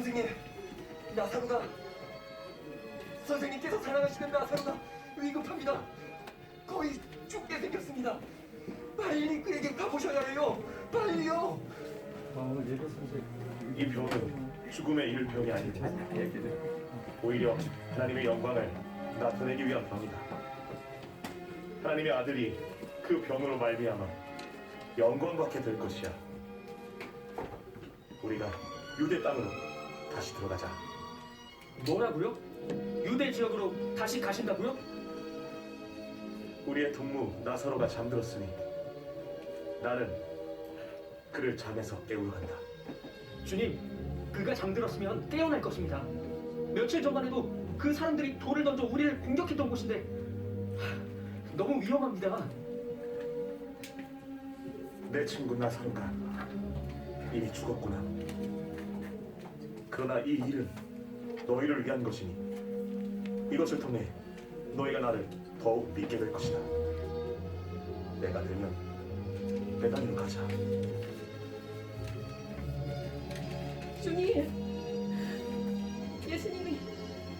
선생님, 나사로가 선생님께서 사랑하시는 나사로가 위급합니다. 거의 죽게 생겼습니다. 빨리 그에게 가보셔야 해요. 빨리요. 이 병은 죽음의 이를 병이 아니고 오히려 하나님의 영광을 나타내기 위한 병이다. 하나님의 아들이 그 병으로 말미암아 영광 받게 될 것이야. 우리가 유대 땅으로 다시 들어가자. 뭐라고요? 유대 지역으로 다시 가신다고요? 우리의 동무 나사로가 잠들었으니 나는 그를 잠에서 깨우러 간다. 주님, 그가 잠들었으면 깨어날 것입니다. 며칠 전만 해도 그 사람들이 돌을 던져 우리를 공격했던 곳인데 하, 너무 위험합니다. 내 친구 나사로가 이미 죽었구나. 그러나 이 일은 너희를 위한 것이니 이것을 통해 너희가 나를 더욱 믿게 될 것이다. 내가 되면 배단위로 가자. 주님, 예수님이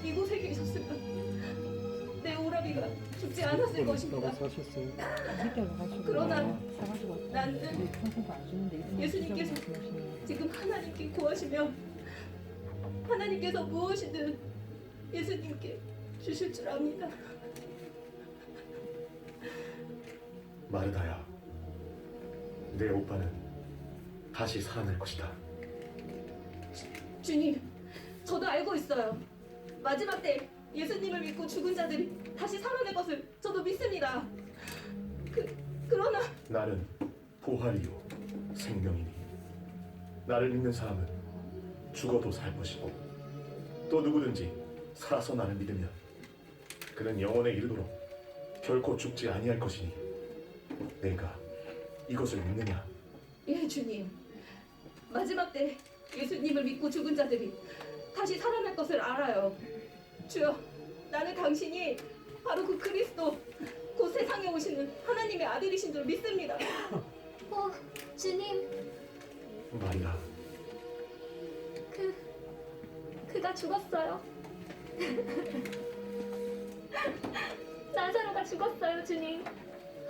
이곳에 계셨으면 내 오라비가 죽지 않았을 것입니다. 사셨어요. 가지고 그러나 사가지고 왔다. 나는 이분이 예수님께서. 지금 하나님께 구하시면 하나님께서 무엇이든 예수님께 주실 줄 압니다. 마르다야, 내 오빠는 다시 살아날 것이다. 주님, 저도 알고 있어요. 마지막 때 예수님을 믿고 죽은 자들이 다시 살아날 것을 저도 믿습니다. 그, 그러나 나는 부활이요 생명이니 나를 믿는 사람은 죽어도 살 것이고 또 누구든지 살아서 나를 믿으면 그는 영원에 이르도록 결코 죽지 아니할 것이니 내가 이것을 믿느냐 예, 주님. 마지막 때 예수님을 믿고 죽은 자들이 다시 살아날 것을 알아요. 주여, 나는 당신이 바로 그 그리스도, 곧 세상에 오시는 하나님의 아들이신 줄 믿습니다. 어, 주님, 말이라 그가 죽었어요. 나사로가 죽었어요, 주님.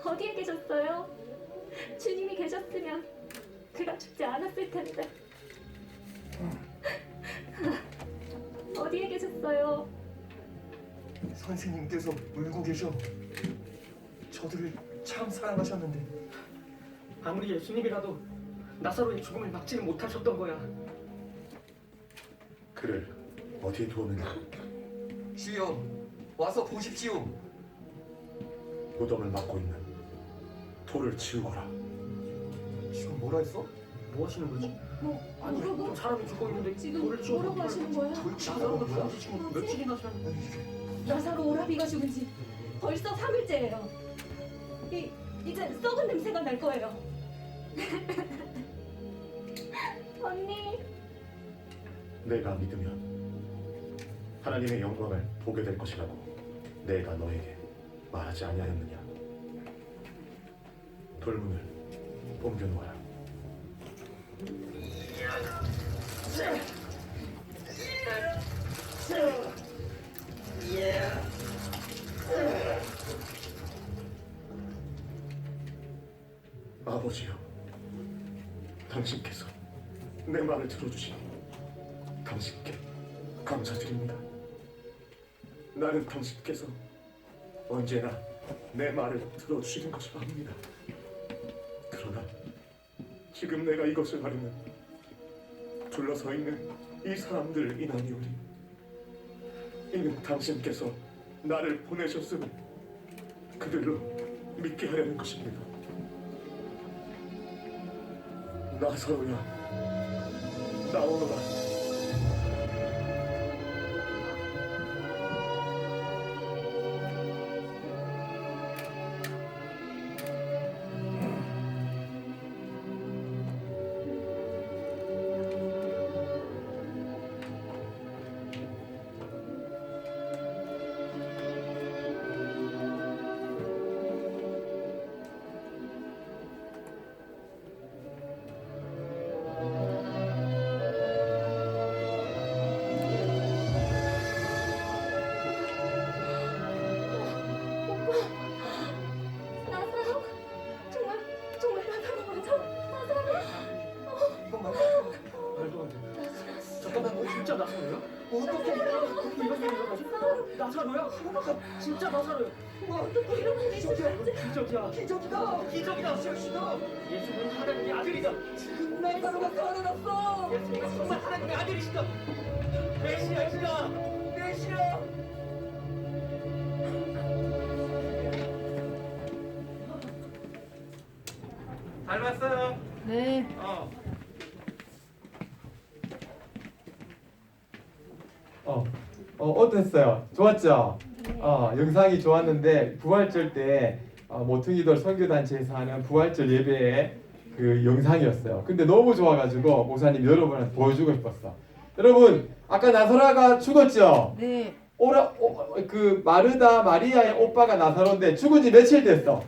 어디에 계셨어요? 주님이 계셨으면 그가 죽지 않았을 텐데. 어디에 계셨어요? 선생님께서 울고 계셔. 저들을 참 사랑하셨는데 아무리 예수님이라도 나사로의 죽음을 막지는 못하셨던 거야. 그를 어디에 두었느냐 주여 와서 보십시오. 무덤을 막고 있는 돌을 치우거라 지금 뭐라 했어? 뭐 하시는 거지? 뭐, 아니, 뭐라고? 좀 사람이 죽어 있는데 지금 돌을 치워 뭐라고 하시는 거예요? 돌 치고? 죽은 지 지금 며칠이나 지났는데 나사로 오라비가 죽은 지 벌써 3일째예요. 이, 이제 썩은 냄새가 날 거예요. 언니, 내가 믿으면 하나님의 영광을 보게 될 것이라고 내가 너에게 말하지 아니하였느냐 돌문을 옮겨 놓아라 아버지요 당신께서 내 말을 들어주시니 당신께 감사드립니다. 나는 당신께서 언제나 내 말을 들어주시는 것을 압니다. 그러나 지금 내가 이것을 하려면 둘러서 있는 이 사람들 인하니오니 이는 당신께서 나를 보내셨음을 그들로 믿게 하려는 것입니다. 나사로야 나오너라. 나사로요? 어떻게 이런 일이 일어나지? 하루가 진짜 나사로요. 어떻게 이런 기적이야? 기적이야. 기적이다. 기적이다. 기적이다. 예수는 하나님의 아들이다. 나사로가 살아났어. 예수님은 정말 하나님의 아들이시다. 메시아이시다. 메시아. 닮았어요. 네. 어. 어, 어 어땠어요? 좋았죠? 어, 영상이 좋았는데 부활절 때 어, 모퉁이돌 선교단체에서 하는 부활절 예배의 그 영상이었어요. 근데 너무 좋아가지고 목사님 여러분한테 보여주고 싶었어. 여러분 아까 나사라가 죽었죠? 네. 오라 오, 그 마르다 마리아의 오빠가 나사로인데 죽은 지 며칠 됐어?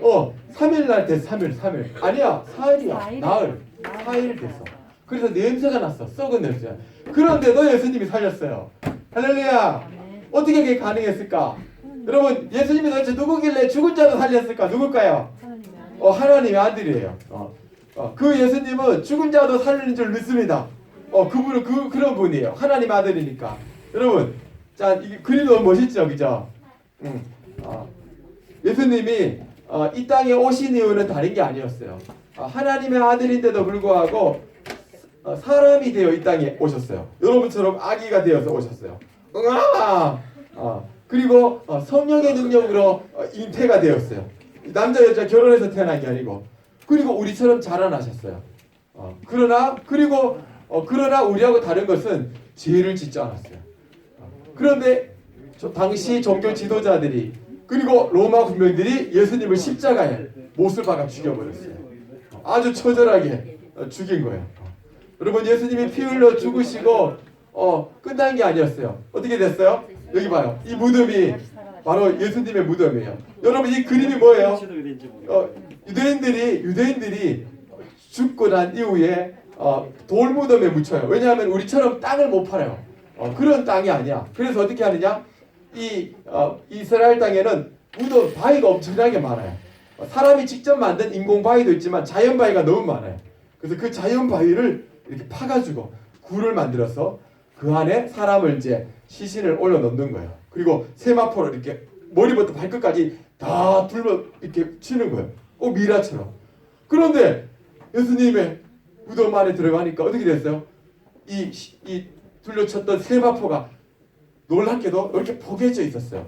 어, 3일 날 됐어. 3일, 3일. 아니야, 4일이야. 사일. 나흘. 4일 됐어. 그래서 냄새가 났어. 썩은 냄새. 그런데도 예수님이 살렸어요. 할렐루야. 네. 어떻게 그게 가능했을까? 여러분, 예수님이 도대체 누구길래 죽은 자도 살렸을까? 누굴까요? 하나님의 아들. 어, 하나님의 아들이에요. 어, 어, 그 예수님은 죽은 자도 살리는 줄 믿습니다. 어, 그분은 그, 그런 분이에요. 하나님 아들이니까. 여러분, 자, 이 그림 너무 멋있죠? 그죠? 음, 어, 예수님이 어, 이 땅에 오신 이유는 다른 게 아니었어요. 어, 하나님의 아들인데도 불구하고 어, 사람이 되어 이 땅에 오셨어요. 여러분처럼 아기가 되어서 오셨어요. 어, 그리고 어, 성령의 능력으로 어, 잉태가 되었어요. 남자 여자 결혼해서 태어난 게 아니고 그리고 우리처럼 자라나셨어요. 어, 그러나 그리고 어, 그러나 우리하고 다른 것은 죄를 짓지 않았어요. 어, 그런데 저, 당시 종교 지도자들이 그리고 로마 군병들이 예수님을 십자가에 못을 박아 죽여버렸어요. 어, 아주 처절하게 어, 죽인 거예요. 어. 여러분 예수님이 피 흘려 죽으시고 어, 끝난 게 아니었어요. 어떻게 됐어요? 여기 봐요. 이 무덤이 바로 예수님의 무덤이에요. 여러분 이 그림이 뭐예요? 어, 유대인들이 유대인들이 죽고 난 이후에 어, 돌 무덤에 묻혀요. 왜냐하면 우리처럼 땅을 못 팔아요. 어, 그런 땅이 아니야. 그래서 어떻게 하느냐? 이 어, 이스라엘 땅에는 무덤 바위가 엄청나게 많아요. 어, 사람이 직접 만든 인공 바위도 있지만 자연 바위가 너무 많아요. 그래서 그 자연 바위를 이렇게 파가지고 굴을 만들어서 그 안에 사람을 이제 시신을 올려 넣는 거예요. 그리고 세마포를 이렇게 머리부터 발끝까지 다 둘러 이렇게 치는 거예요. 꼭 미라처럼. 그런데 예수님의 무덤 안에 들어가니까 어떻게 됐어요? 이, 시- 이 둘러쳤던 세마포가 놀랍게도 이렇게 포개져 있었어요.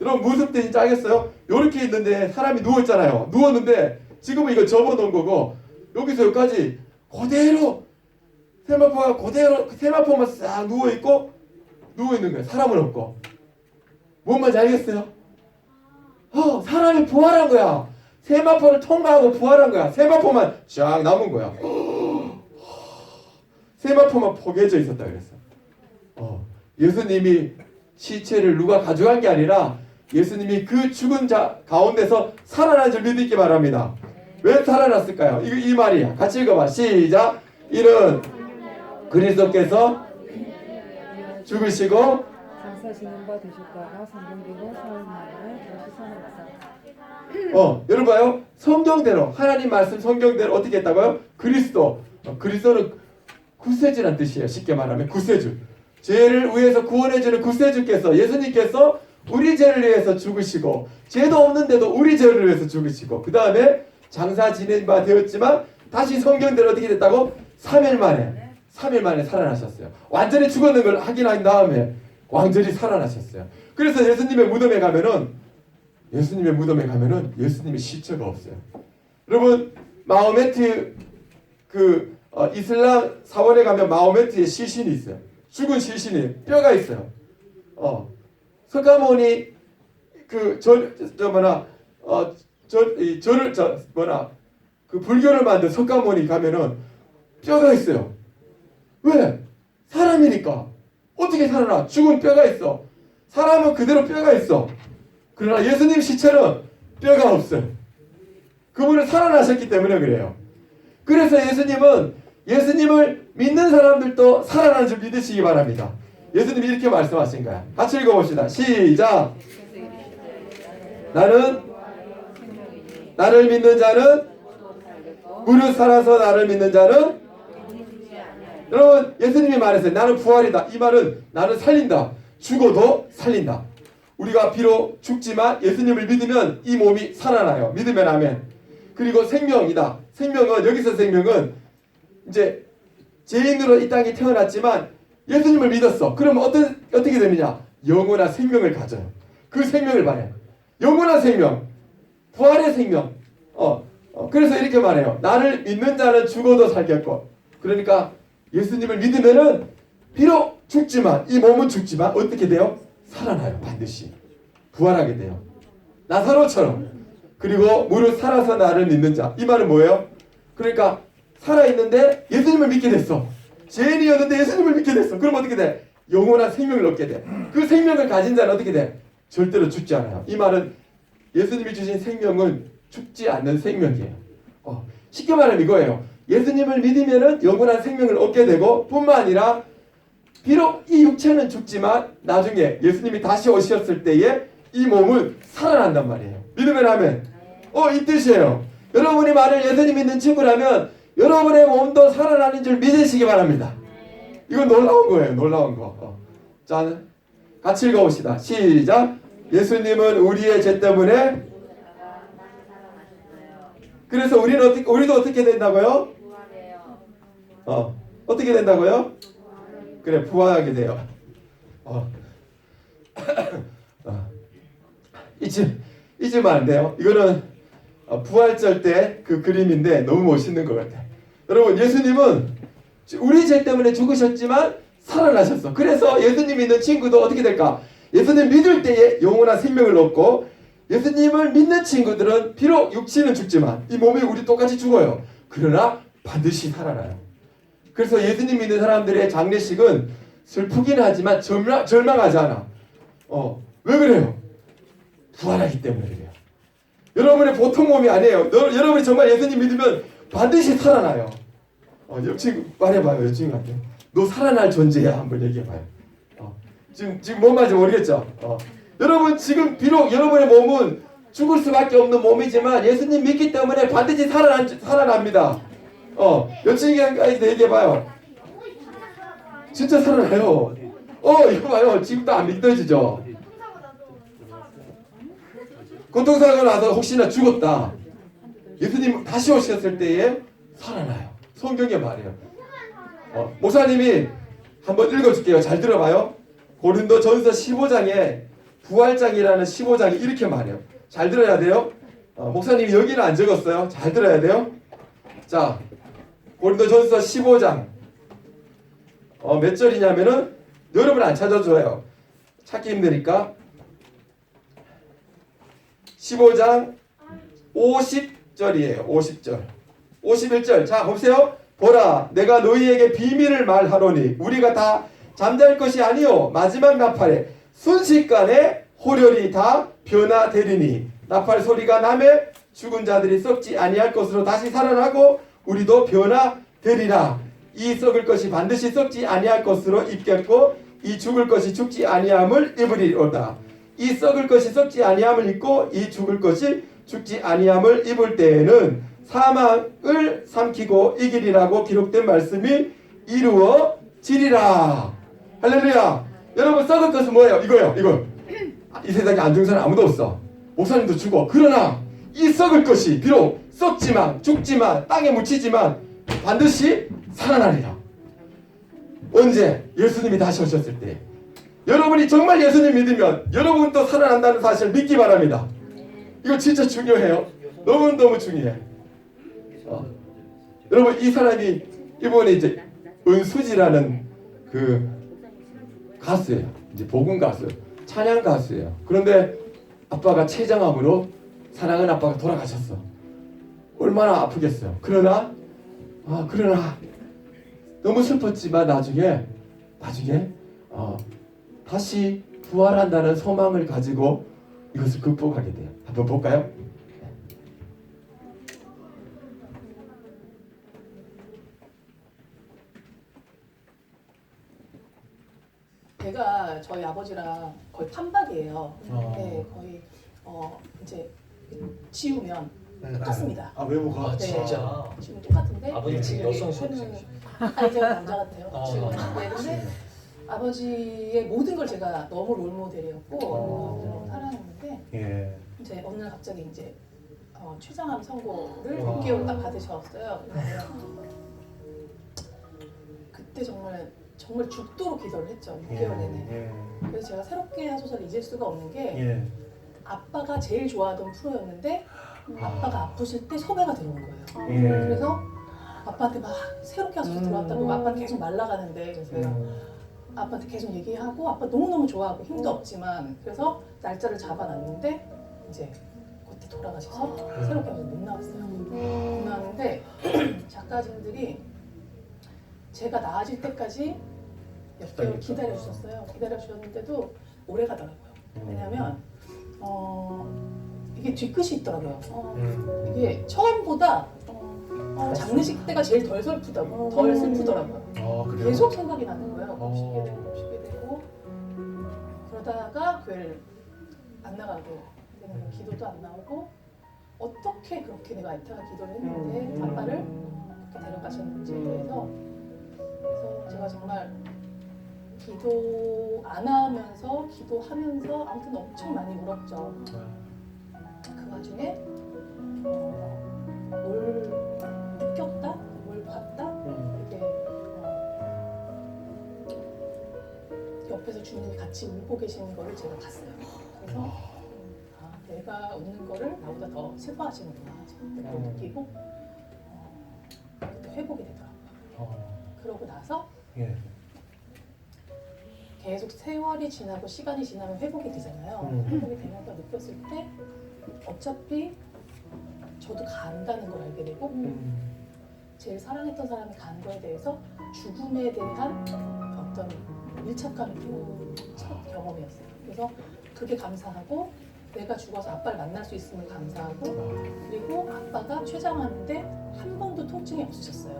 여러분 무슨 뜻인지 알겠어요? 이렇게 있는데 사람이 누웠잖아요. 누웠는데 지금은 이거 접어놓은 거고 여기서 여기까지 그대로 세마포가 그대로 세마포만 싹 누워 있고 누워 있는 거예요. 사람은 없고. 뭔 말인지 알겠어요? 어, 사람이 부활한 거야. 세마포를 통과하고 부활한 거야. 세마포만 쫙 남은 거야. 세마포만 포개져 있었다 그랬어. 어, 예수님이 시체를 누가 가져간 게 아니라 예수님이 그 죽은 자 가운데서 살아난 줄 믿기 바랍니다. 왜 살아났을까요? 이거 이 말이야. 같이 읽어봐. 시작. 이는 그리스도께서 죽으시고 장사시는 바 되셨다가 성경대로 사흘 만에 다시 살아났다. 어, 여러분 봐요. 성경대로 하나님 말씀 성경대로 어떻게 했다고요? 그리스도. 어, 그리스도는 구세주란 뜻이에요. 쉽게 말하면 구세주. 죄를 위해서 구원해 주는 구세주께서 예수님께서 우리 죄를 위해서 죽으시고 죄도 없는데도 우리 죄를 위해서 죽으시고 그 다음에 장사 지낸 바 되었지만 다시 성경대로 어떻게 됐다고? 3일 만에 3일 만에 살아나셨어요. 완전히 죽었는 걸 확인한 다음에 완전히 살아나셨어요. 그래서 예수님의 무덤에 가면은 예수님의 무덤에 가면은 예수님의 시체가 없어요. 여러분 마호메트 그 어, 이슬람 사원에 가면 마호메트의 시신이 있어요. 죽은 시신이 뼈가 있어요. 어 석가모니 그저저 뭐나 어저이 절을 저 뭐나 그 불교를 만든 석가모니 가면은 뼈가 있어요. 왜? 사람이니까 어떻게 살아나? 죽은 뼈가 있어. 사람은 그대로 뼈가 있어. 그러나 예수님 시체는 뼈가 없어요. 그분은 살아나셨기 때문에 그래요. 그래서 예수님은 예수님을 믿는 사람들도 살아나는 줄 믿으시기 바랍니다. 예수님이 이렇게 말씀하신 거야. 같이 읽어봅시다. 시작. 나는 나를 믿는 자는 무릇 살아서 나를 믿는 자는 여러분 예수님이 말했어요. 나는 부활이다. 이 말은 나는 살린다. 죽어도 살린다. 우리가 비록 죽지만 예수님을 믿으면 이 몸이 살아나요. 믿으면 아멘. 그리고 생명이다. 생명은 여기서 생명은 이제 죄인으로 이 땅에 태어났지만 예수님을 믿었어. 그러면 어떤 어떻게 되느냐? 영원한 생명을 가져요. 그 생명을 말해요. 영원한 생명, 부활의 생명. 어, 어, 그래서 이렇게 말해요. 나를 믿는 자는 죽어도 살겠고. 그러니까 예수님을 믿으면은 비록 죽지만 이 몸은 죽지만 어떻게 돼요? 살아나요. 반드시 부활하게 돼요. 나사로처럼. 그리고 무릇 살아서 나를 믿는 자. 이 말은 뭐예요? 그러니까 살아 있는데 예수님을 믿게 됐어. 죄인이었는데 예수님을 믿게 됐어. 그럼 어떻게 돼? 영원한 생명을 얻게 돼. 그 생명을 가진 자는 어떻게 돼? 절대로 죽지 않아요. 이 말은 예수님이 주신 생명은 죽지 않는 생명이에요. 어, 쉽게 말하면 이거예요. 예수님을 믿으면은 영원한 생명을 얻게 되고 뿐만 아니라 비록 이 육체는 죽지만 나중에 예수님이 다시 오셨을 때에 이 몸은 살아난단 말이에요. 믿으면 하면 어, 이 뜻이에요. 여러분이 만일 예수님 믿는 친구라면 여러분의 몸도 살아나는 줄 믿으시기 바랍니다. 이건 놀라운 거예요. 놀라운 거. 어. 자, 같이 읽어봅시다. 시작. 예수님은 우리의 죄 때문에 그래서 우리는 어떻게 우리도 어떻게 된다고요? 어 어떻게 된다고요? 그래 부활하게 돼요. 어. 어. 잊지 잊으면 안 돼요. 이거는 어, 부활절 때 그 그림인데 너무 멋있는 것 같아. 여러분 예수님은 우리 죄 때문에 죽으셨지만 살아나셨어. 그래서 예수님 믿는 친구도 어떻게 될까? 예수님 믿을 때에 영원한 생명을 얻고 예수님을 믿는 친구들은 비록 육체는 죽지만 이 몸이 우리 똑같이 죽어요. 그러나 반드시 살아나요. 그래서 예수님 믿는 사람들의 장례식은 슬프긴 하지만 절망, 절망하지 않아. 어, 왜 그래요? 부활하기 때문에 그래요. 여러분의 보통 몸이 아니에요. 너, 여러분이 정말 예수님 믿으면 반드시 살아나요. 어, 옆 친구 말해봐요. 옆 친구한테. 너 살아날 존재야. 한번 얘기해봐요. 어, 지금 지금 뭔 말인지 모르겠죠? 어. 여러분 지금 비록 여러분의 몸은 죽을 수밖에 없는 몸이지만 예수님 믿기 때문에 반드시 살아난, 살아납니다. 어, 옆 친구한테 얘기해봐요. 진짜 살아나요. 어, 이거 봐요. 지금도 안 믿어지죠? 고통사고 나서 혹시나 죽었다. 예수님 다시 오셨을 때에 살아나요. 성경에 말해요. 어, 목사님이 한번 읽어줄게요. 잘 들어봐요. 고린도 전서 15장에 부활장이라는 15장이 이렇게 말해요. 잘 들어야 돼요. 어, 목사님이 여기는 안 적었어요. 잘 들어야 돼요. 자, 고린도 전서 15장 어, 몇 절이냐면은 여러분 안 찾아줘요. 찾기 힘드니까 15장 50절이에요. 50절. 51절. 자, 보세요. 보라, 내가 너희에게 비밀을 말하노니 우리가 다 잠잘 것이 아니요 마지막 나팔에 순식간에 호련이 다 변화되리니 나팔 소리가 남에 죽은 자들이 썩지 아니할 것으로 다시 살아나고 우리도 변화되리라. 이 썩을 것이 반드시 썩지 아니할 것으로 입겠고 이 죽을 것이 죽지 아니함을 입으리로다. 이 썩을 것이 썩지 아니함을 입고 이 죽을 것이 죽지 아니함을 입을 때에는 사망을 삼키고 이기리라고 기록된 말씀이 이루어지리라. 할렐루야. 여러분 썩을 것은 뭐예요? 이거요. 이거. 이 세상에 안 죽은 사람 아무도 없어. 목사님도 죽어. 그러나 이 썩을 것이 비록 썩지만 죽지만 땅에 묻히지만 반드시 살아나리라. 언제? 예수님이 다시 오셨을 때. 여러분이 정말 예수님 믿으면 여러분도 살아난다는 사실 믿기 바랍니다. 이거 진짜 중요해요. 너무너무 중요해. 어. 여러분 이 사람이 이번에 이제 은수지라는 그 가수예요. 이제 복음 가수, 찬양 가수예요. 그런데 아빠가 췌장암으로 사랑하는 아빠가 돌아가셨어. 얼마나 아프겠어요. 그러나 아 그러나 너무 슬펐지만 나중에 나중에 어, 다시 부활한다는 소망을 가지고 이것을 극복하게 돼요. 한번 볼까요? 제가 저희 아버지랑 거의 판박이에요. 어. 네, 거의 어 이제 치우면 똑같습니다. 아 외모가 네. 진짜. 지금 똑같은데 아버님 지금 하는- 생기셨- 아니 제가 남자 같아요. 어. 지금 네, 근데 아버지의 모든 걸 제가 너무 롤모델이었고 어. 살아냈는데 예. 이제 어느 날 갑자기 이제 어, 최장암 선고를 와. 6개월 딱 받으셨어요. 그래서 그때 정말 정말 죽도록 기도를 했죠. 6개월 내내. 예. 그래서 제가 새롭게 한 소설 잊을 수가 없는 게 예. 아빠가 제일 좋아하던 프로였는데 아빠가 아프실 때 섭외가 들어온 거예요. 예. 그래서 아빠한테 막 새롭게 한 소설 들어왔다고 아빠는 계속 말라가는데 그래서 내가 아빠한테 계속 얘기하고 아빠 너무너무 좋아하고 힘도 없지만 그래서 날짜를 잡아놨는데 이제 그때 돌아가셔서 새롭게 하면서 못 나왔어요. 못 나왔는데 작가진들이 제가 나아질 때까지 몇 개월 기다려 주셨어요. 기다려 주셨는데도 오래 가더라고요. 왜냐면 어, 이게 뒤끝이 있더라고요. 어, 음. 이게 처음보다 어, 어, 장례식 때가 제일 덜 슬프다고 덜 슬프더라고요. 아 그래요? 계속 생각이 나는 거예요. 어. 곱씹게 되고 곱씹게 되고 그러다가 교회를 안 되는 거예요. 기도도 안 나오고 어떻게 그렇게 내가 이타가 기도를 했는데 아빠를 그렇게 데려가셨는지에 대해서 그래서 제가 정말 기도 안 하면서 기도하면서 아무튼 엄청 많이 울었죠. 그 와중에 어, 뭘 느꼈다, 뭘 봤다, 이게 어, 옆에서 주님이 같이 울고 계시는 거를 제가 봤어요. 그래서 아, 내가 웃는 거를 나보다 더 슬퍼하시는구나 그걸 느끼고 어, 그때 회복이 되더라고요. 어. 그러고 나서 예. 계속 세월이 지나고 시간이 지나면 회복이 되잖아요. 음. 회복이 되면서 느꼈을 때 어차피 저도 간다는 걸 알게 되고 음. 제일 사랑했던 사람이 간 거에 대해서 죽음에 대한 어떤 밀착감이 드는 첫 경험이었어요. 그래서 그게 감사하고 내가 죽어서 아빠를 만날 수 있음을 감사하고 그리고 아빠가 췌장암인데 한 번도 통증이 없으셨어요.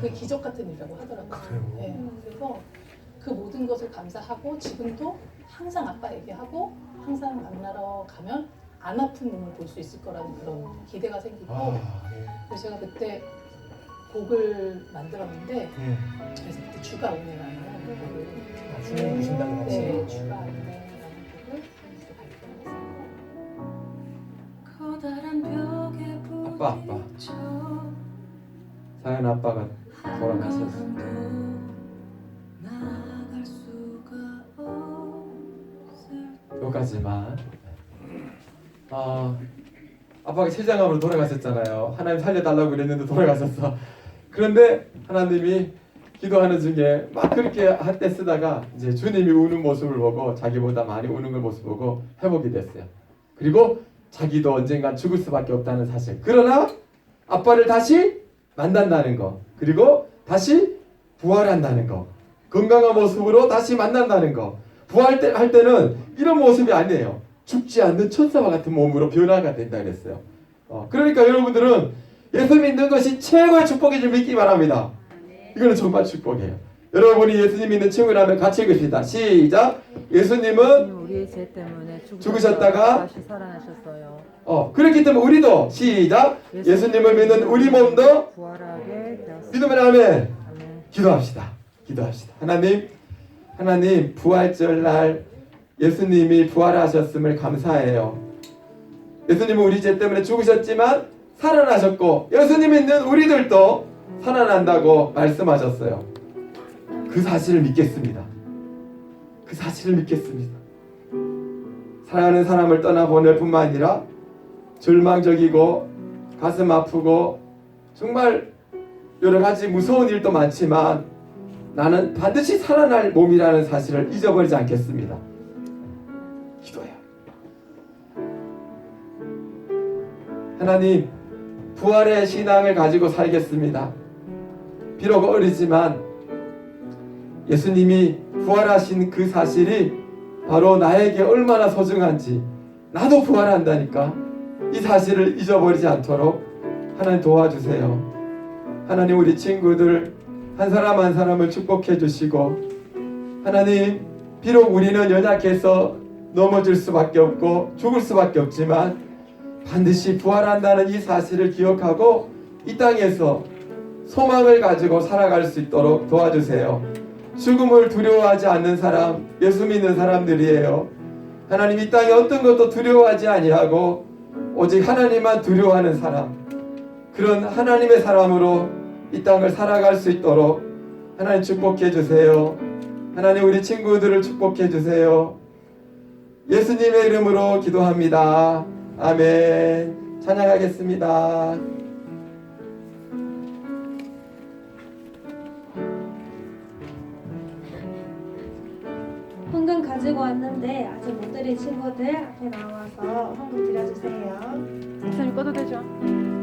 그게 기적 같은 일이라고 하더라고요. 그래요? 네, 그래서 그 모든 것을 감사하고 지금도 항상 아빠 얘기하고 항상 만나러 가면 안 아픈 몸을 볼 수 있을 거라는 그런 기대가 생기고 아 예. 그래서 제가 그때 곡을 만들었는데 예. 그래서 그때 주가 오네라는 곡을 아, 주님 오신다고 같이. 네, 주가 오네라는 곡을 발표했어요. 아빠 아빠 사연 아빠가 돌아가셨어. 여기까지만. 아 아빠가 췌장암으로 돌아가셨잖아요. 하나님 살려달라고 그랬는데 돌아가셨어. 그런데 하나님이 기도하는 중에 막 그렇게 할때 쓰다가 이제 주님이 우는 모습을 보고 자기보다 많이 우는 걸 모습 보고 회복이 됐어요. 그리고 자기도 언젠간 죽을 수밖에 없다는 사실. 그러나 아빠를 다시 만난다는 거. 그리고 다시 부활한다는 거. 건강한 모습으로 다시 만난다는 거. 부활 때, 할 때는 이런 모습이 아니에요. 죽지 않는 천사와 같은 몸으로 변화가 된다 그랬어요. 어, 그러니까 여러분들은 예수 믿는 것이 최고의 축복인 줄 믿기 바랍니다. 이거는 정말 축복이에요. 여러분이 예수님 믿는 친구라면 같이 읽읍시다. 시작. 예수님은 우리의 죄 때문에 죽으셨다가 다시 살아나셨어요. 어 그렇기 때문에 우리도 시작. 예수님을 믿는 우리 몸도 부활하게 되었습니다. 믿음을 하면 아멘. 기도합시다. 기도합시다. 하나님, 하나님 부활절 날 예수님이 부활하셨음을 감사해요. 예수님은 우리 죄 때문에 죽으셨지만 살아나셨고 예수님 믿는 우리들도 살아난다고 말씀하셨어요. 그 사실을 믿겠습니다. 그 사실을 믿겠습니다. 사랑하는 사람을 떠나보낼 뿐만 아니라 절망적이고 가슴 아프고 정말 여러 가지 무서운 일도 많지만 나는 반드시 살아날 몸이라는 사실을 잊어버리지 않겠습니다. 기도해요. 하나님, 부활의 신앙을 가지고 살겠습니다. 비록 어리지만 예수님이 부활하신 그 사실이 바로 나에게 얼마나 소중한지 나도 부활한다니까 이 사실을 잊어버리지 않도록 하나님 도와주세요. 하나님 우리 친구들 한 사람 한 사람을 축복해 주시고 하나님 비록 우리는 연약해서 넘어질 수밖에 없고 죽을 수밖에 없지만 반드시 부활한다는 이 사실을 기억하고 이 땅에서 소망을 가지고 살아갈 수 있도록 도와주세요. 죽음을 두려워하지 않는 사람, 예수 믿는 사람들이에요. 하나님 이 땅에 어떤 것도 두려워하지 아니하고 오직 하나님만 두려워하는 사람. 그런 하나님의 사람으로 이 땅을 살아갈 수 있도록 하나님 축복해 주세요. 하나님 우리 친구들을 축복해 주세요. 예수님의 이름으로 기도합니다. 아멘. 찬양하겠습니다. 헌금 가지고 왔는데 아직 못 드린 친구들 앞에 나와서 헌금 드려주세요. 목사님 꺼도 되죠?